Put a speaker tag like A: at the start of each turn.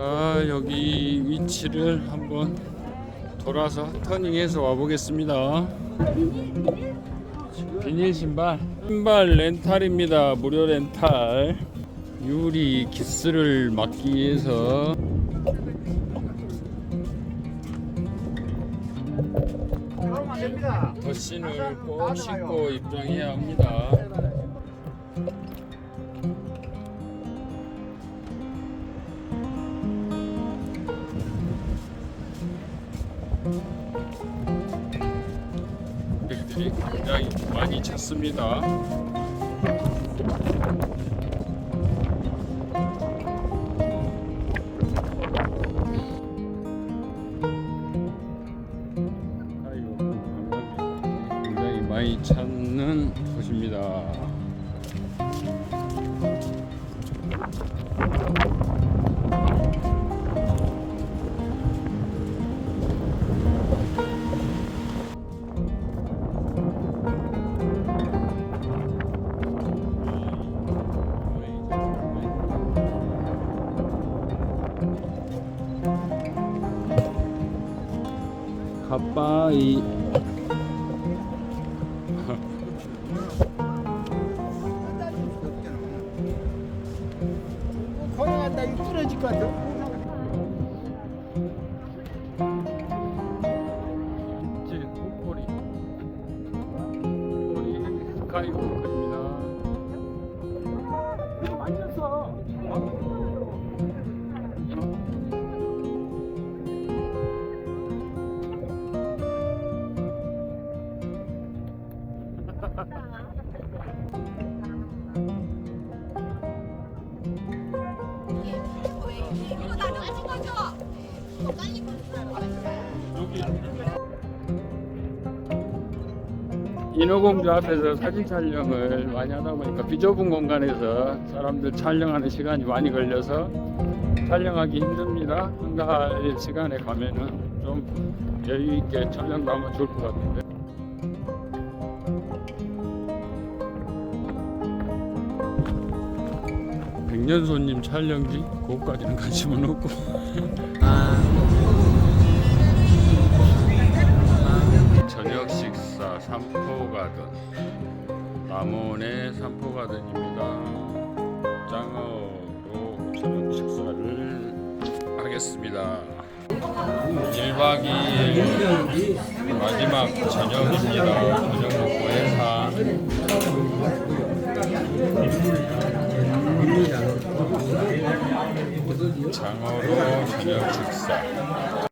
A: 자 여기 위치를 한번 돌아서 터닝해서 와보겠습니다. 비닐 신발 신발 렌탈입니다. 무료 렌탈. 유리 기스를 막기 위해서. 버신을 꼭 신고 입장해야 합니다. 들이 굉장히 많이 굉장히 많이 찾는 곳입니다. 가빠이.
B: 거기 갔다 이거 부러질 것 같아.
A: 이 인어공주 앞에서 사진 촬영을 많이 하다 보니까 비좁은 공간에서 사람들 촬영하는 시간이 많이 걸려서 촬영하기 힘듭니다. 한가할 시간에 가면은 좀 여유 있게 촬영도 하면 좋을 것 같은데. 백년손님 촬영지 그것까지는 관심은 없고 저녁 식사 삼포가든 남원의 삼포가든입니다. 짱어로 저녁 식사를 하겠습니다. 1박 2일 마지막 저녁입니다. 저녁 먹고 해서 장어로 저녁 식사